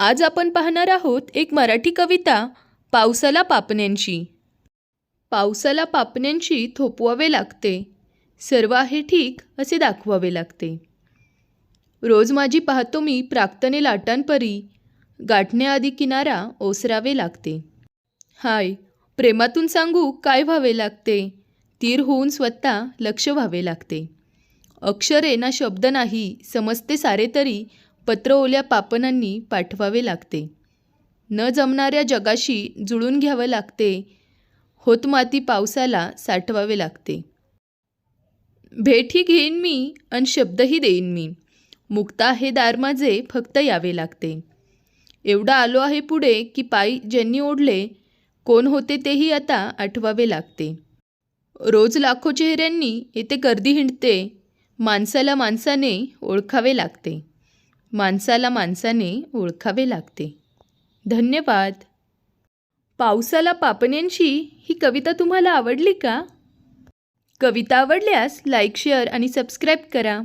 आज आपण पाहणार आहोत एक मराठी कविता पावसाला पापण्यांची. पावसाला पापण्यांची थोपवावे लागते. सर्व आहे ठीक असे दाखवावे लागते. रोज माझी पाहतो मी प्राक्तने लाटांपरी. गाठण्याआधी किनारा ओसरावे लागते. हाय प्रेमातून सांगू काय व्हावे लागते? तीर होऊन स्वतः लक्ष व्हावे लागते. अक्षरे ना शब्द नाही समजते सारे तरी. पत्र ओल्या पापनांनी पाठवावे लागते. न जमणाऱ्या जगाशी जुळून घ्यावं लागते. होत माती पावसाला साठवावे लागते. भेटही घेईन मी आणि शब्दही देईन मी. मुक्ता हे दार माझे फक्त यावे लागते. एवढा आलो आहे पुढे की पायी ज्यांनी ओढले कोण होते तेही आता आठवावे लागते. रोज लाखो चेहऱ्यांनी येथे गर्दी हिंडते माणसाला माणसाने ओळखावे लागते. माणसाला माणसाने ओळखावे लागते. धन्यवाद. पावसाला पापण्यांची ही कविता तुम्हाला आवडली का? कविता आवडल्यास लाईक शेअर आणि सबस्क्राईब करा.